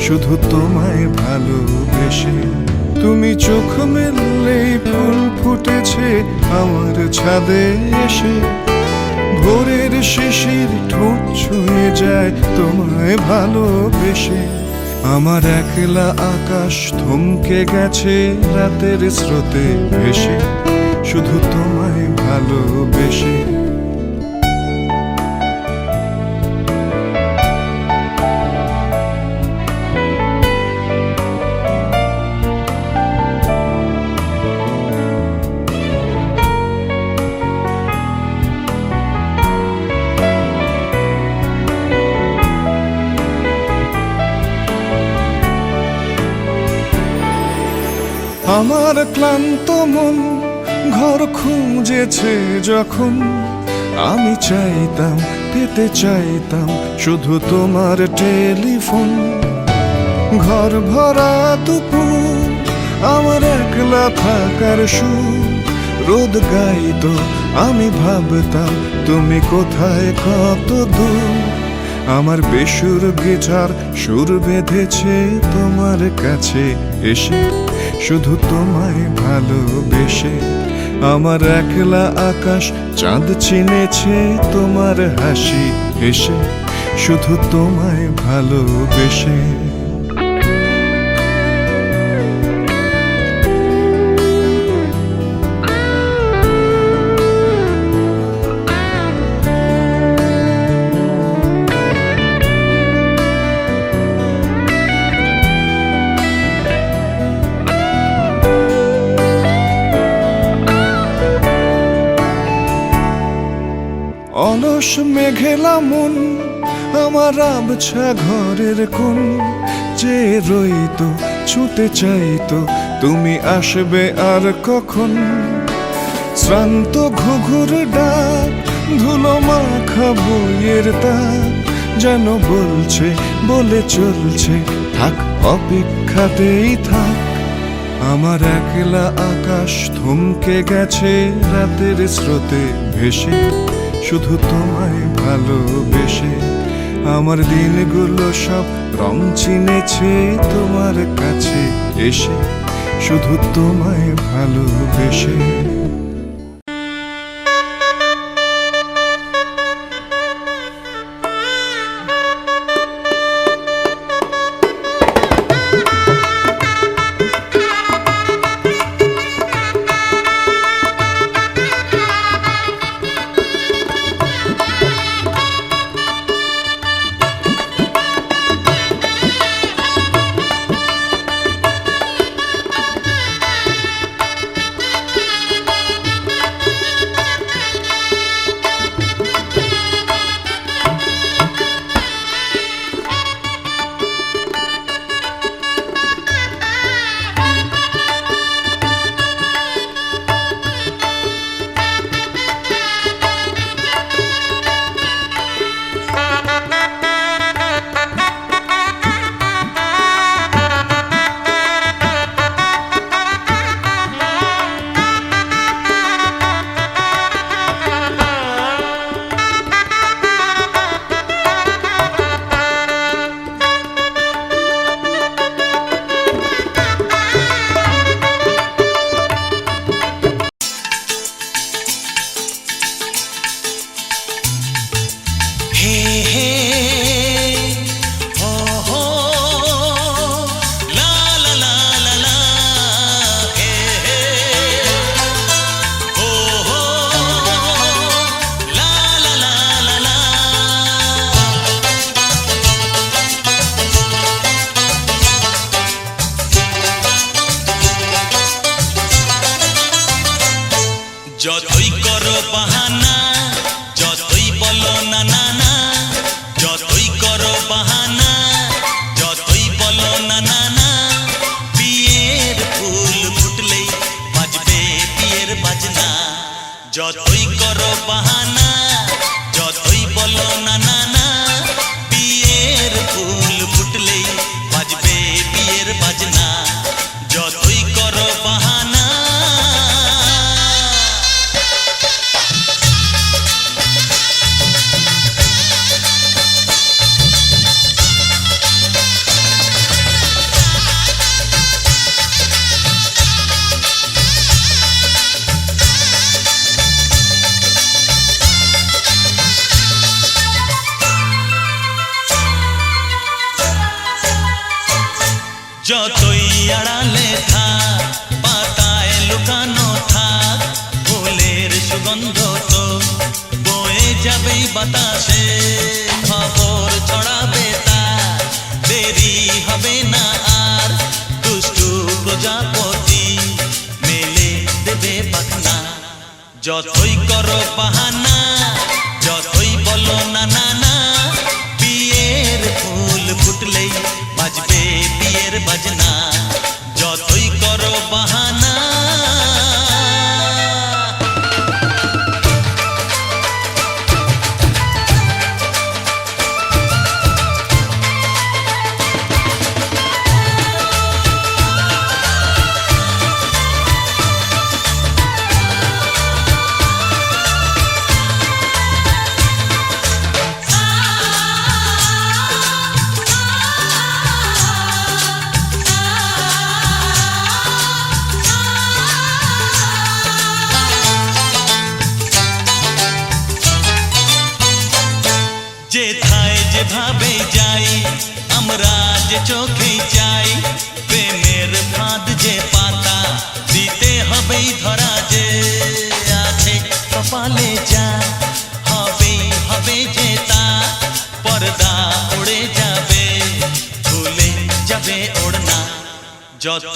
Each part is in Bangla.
শুধু তোমায় ভালোবেসে। তুমি চোখ মেললে ফুল ফুটেছে আমার ছাদে এসে। ভোরের শিশির ঠোঁট ছুঁয়ে যায় তোমায় ভালোবেসে। আমার একলা আকাশ থমকে গেছে রাতের স্রোতে ভেসে। শুধু তোমায় ভালোবেসে। আমার ক্লান্ত মন ঘর খুঁজেছে যখন। আমি চাইতাম, পেতে চাইতাম শুধু তোমার টেলিফোন। ঘর ভরা দুপুর, আমার একলা থাকার সুর রোদ গাইতো, আমি ভাবতাম, তুমি কোথায় কত দূর। আমার বেসুর গিটার সুর বেঁধেছে তোমার কাছে এসে। শুধু তোমায় ভালোবেসে আমার একলা আকাশ চাঁদ চিনেছে তোমার হাসি এসে শুধু তোমায় ভালোবেসে অলস মেঘেলা মন, আমার আবছা ঘরের কোন। যে রইতো, ছুতে চাইতো, তুমি আসবে আর কখন? শ্রান্ত ঘুঘুর ডাক, ধুলো মাখা বইয়ের তাক, যেন বলছে, বলে চলছে, থাক, অপেক্ষাতেই থাক। আমার একলা আকাশ থমকে গেছে, রাতের স্রোতে ভেসে। শুধু তোমায় ভালোবেসে আমার দিনগুলো সব রং চিনেছে তোমার কাছে এসে শুধু তোমায় ভালোবেসে।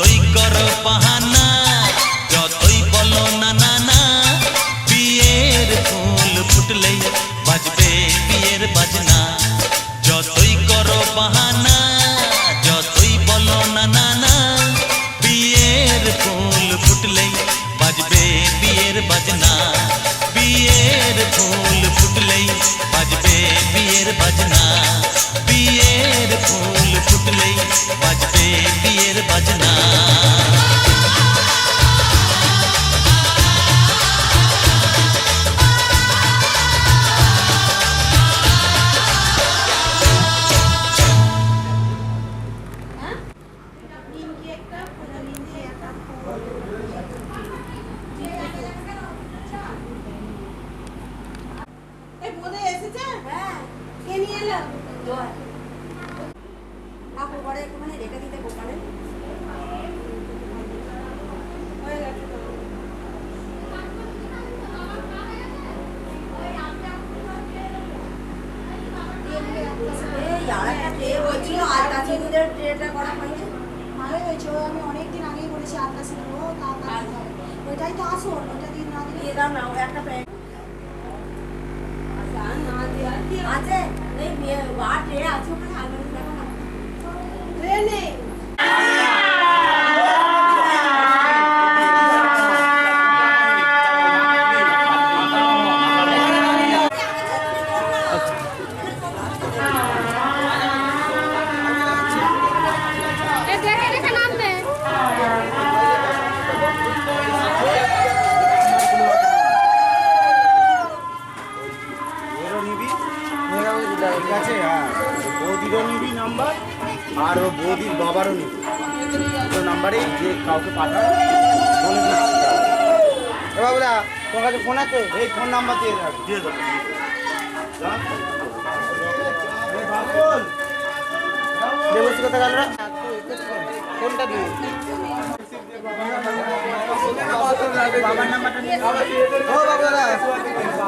যতই করো বাহানা যতই বলো না না না বিয়ের ফুল ফুটলেই বাজবে বিয়ের বাজনা। যতই করো বাহানা যতই বলো না না না বিয়ের ফুল ফুটলেই বাজবে বিয়ের বাজনা। বিয়ের ফুল ফুটলেই বাজবে বিয়ের বাজনা। বিয়ের ফুল ফুটলেই বাজবে বাজনা। হ্যাঁ নিয়ে এলো? জয়। কাপড় পরে একটুখানি রেখে দিতে দোকানে হয়ে গেছে তো। এই আর একটা ট্রে বলছিল আর কাছে দুধের ট্রেটা করা হয়নি ভালোই হয়েছে ও আমি অনেকদিন আগেই বলেছি আটটা ছিল ও তাড়াতাড়ি হবে। ওইটাই তো আসল ওইটা দিন না দিলে দিয়ে দাও না ও একটা প্যান্ট আছে এই মেয়ে আর ট্রে আছে ওখানে আলমারি দেখো না ট্রেনে আর ও বৌদির বাবারও নিবি দুটো নাম্বারেই যে কাউকে পাঠাও বলে এ বাবুরা তোমার কাছে ফোন আছে? এই ফোন নাম্বার দিয়ে দাও। দিয়ে দেবো দেবশ্রী কথা গেল ফোনটা দিয়ে বাবার নাম্বারটা নিয়ে ও বাবুরা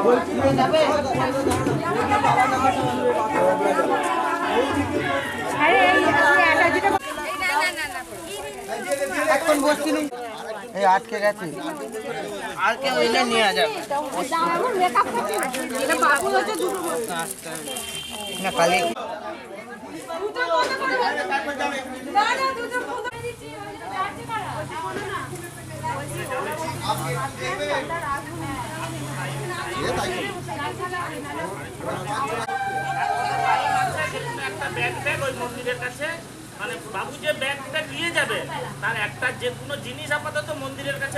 বলছি। যাবে? এখন বসছি এই আটকে গেছে। আর কেউ এলে নিয়ে যাবে না কালি কাছে মানে বাবু যে ব্যাগটা নিয়ে যাবে, তার একটা যে কোনো জিনিস আপাতত মন্দিরের কাছে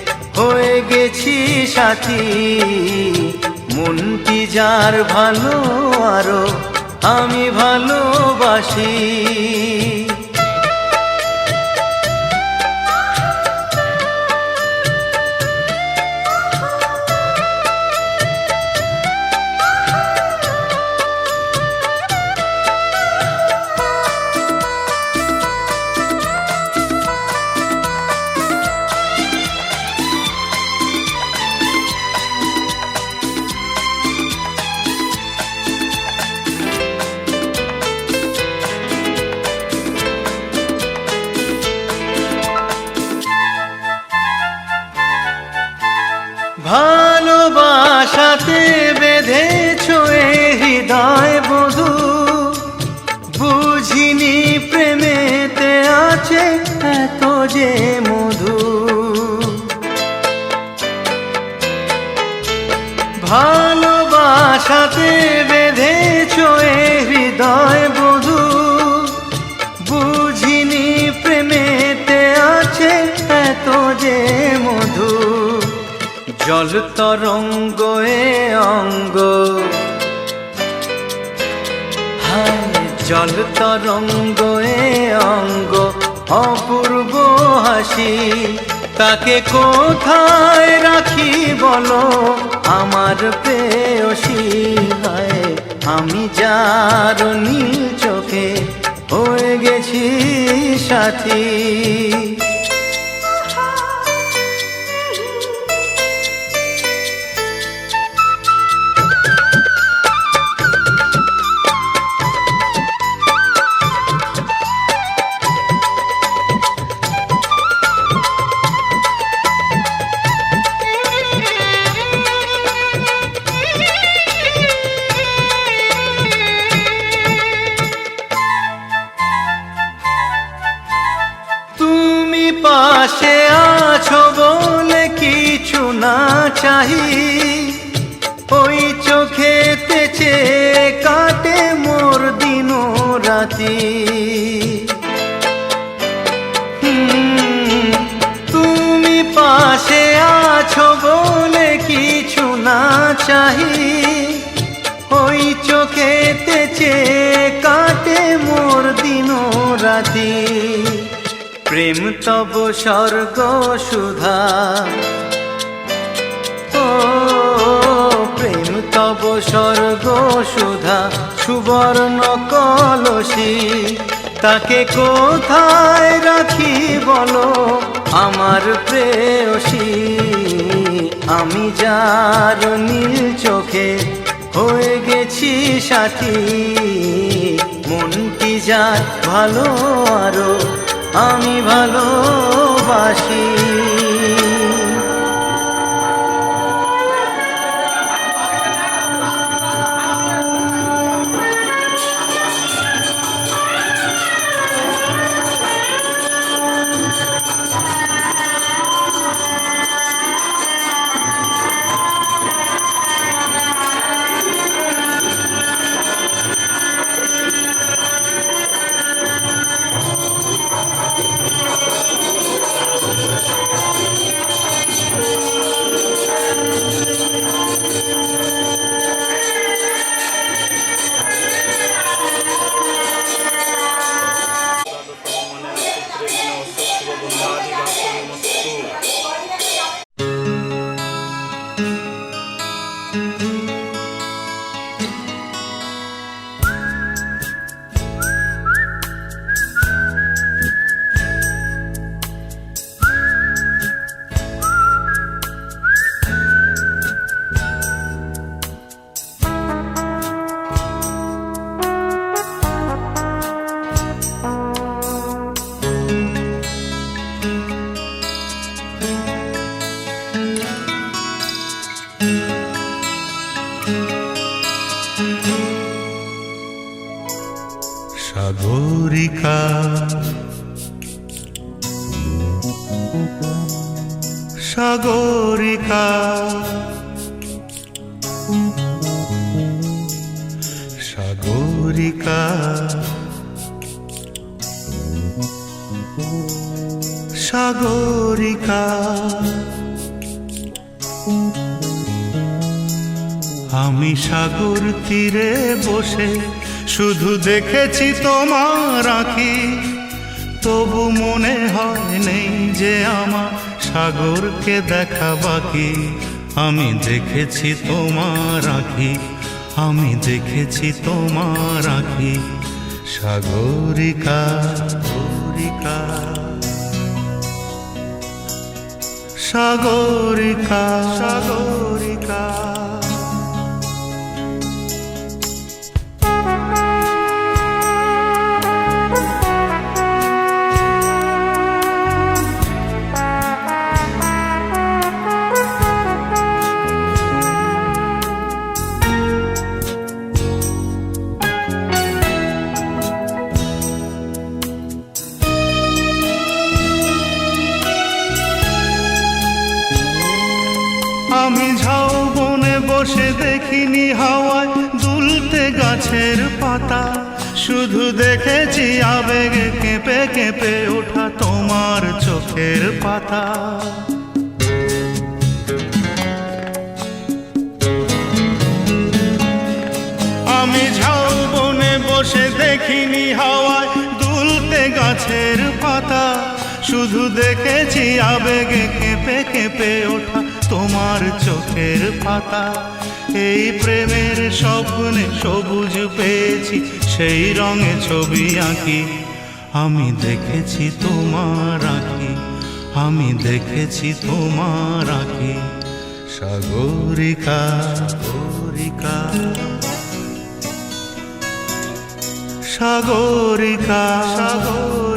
হয়ে গেছি সাথী। মনটি যার ভালো আরও আমি ভালোবাসি। জল তরঙ্গ এ অঙ্গ, অপূর্ব হাসি। তাকে কোথায় রাখি বলো, আমার পেয়সি হয় আমি যার নীল চোখে হয়ে গেছি সাথী। চাহি, ওই চোখেতে চেয়ে কাটে মোর দিন রাতি। তুমি পাশে আছো বলে কিছু না চাহি, ওই চোখেতে চেয়ে কাটে মোর দিন রাতি। প্রেম তব স্বর্গ সুধা প্রেম তব স্বর্গ সুধা, সুবর্ণ কলসী। তাকে কোথায় রাখি বলো আমার প্রেয়সী? আমি যার নীল চোখে হয়ে গেছি সাথী। মনটি যার ভালো আরও, আমি ভালোবাসি। সাগরিকা আমি সাগর তীরে বসে শুধু দেখেছি তোমার আঁকি তবু মনে হয় নেই যে আমার সাগরকে দেখা বাকি। আমি দেখেছি তোমার আঁকি আমি দেখেছি তোমার আঁকি সাগরিকা সাগরিকা। সাগরিকা সাগরিকা দেখিনি হাওয়ায় দুলতে গাছের পাতা। শুধু দেখেছি আবেগে কেঁপে কেঁপে ওঠা তোমার চোখের পাতা। আমি ঝাউ বনে বসে দেখিনি হাওয়ায় দুলতে গাছের পাতা। শুধু দেখেছি আবেগে কেঁপে কেঁপে ওঠা তোমার চোখের পাতা। এই প্রেমের স্বপ্নে সবুজ পেয়েছি, সেই রঙে ছবি আঁকি। আমি দেখেছি তোমার আঁকি, আমি দেখেছি তোমার আঁকি। সাগরিকা সাগরিকা। সাগরিকা। সাগরিকা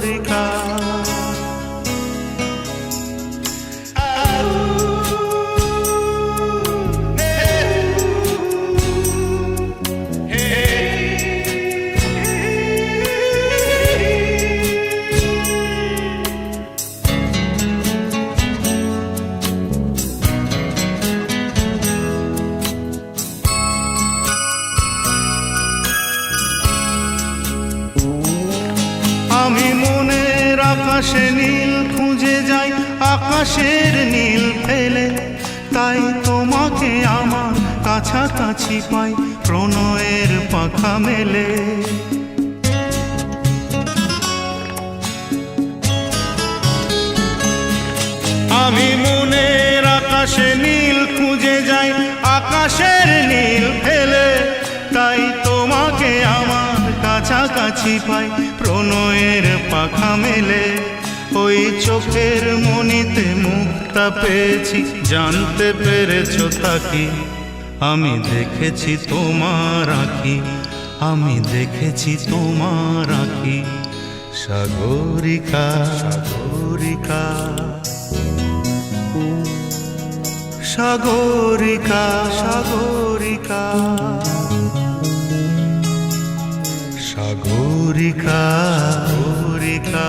আকাশের নীল ফেলে, তাই তোমাকে আমার কাছাকাছি পাই, প্রণয়ের পাখা মেলে। আমি মনের আকাশে নীল খুঁজে যাই, আকাশের নীল ফেলে, তাই তোমাকে আমার কাছাকাছি পাই, প্রণয়ের পাখা মেলে। ওই চোখের মনিতে মুক্তা পেয়েছি, জানতে পেরেছ তাকি আমি দেখেছি তোমার আঁকি আমি দেখেছি তোমার আঁকি সাগরিকা সাগরিকা সাগরিকা সাগরিকা সাগরিকা সাগরিকা।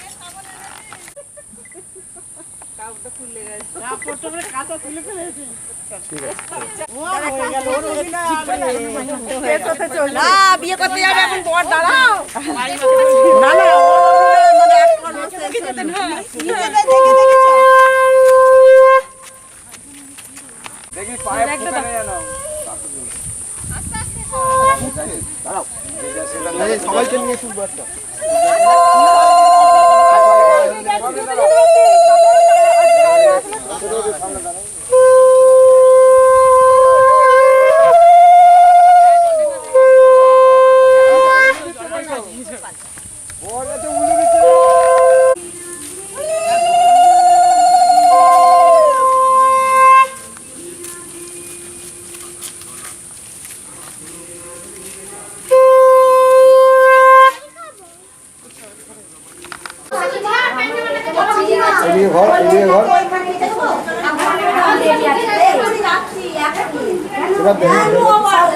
বিয়ে করতে যাবে এখন বর দাঁড়াও ও মানে এখন নিজেদের দেখে দেখেছ সবাইকে নিয়ে শুনব একটা এদিকে ঘর এদিকে ঘর এবার দেখুন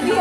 তুমি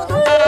Oh.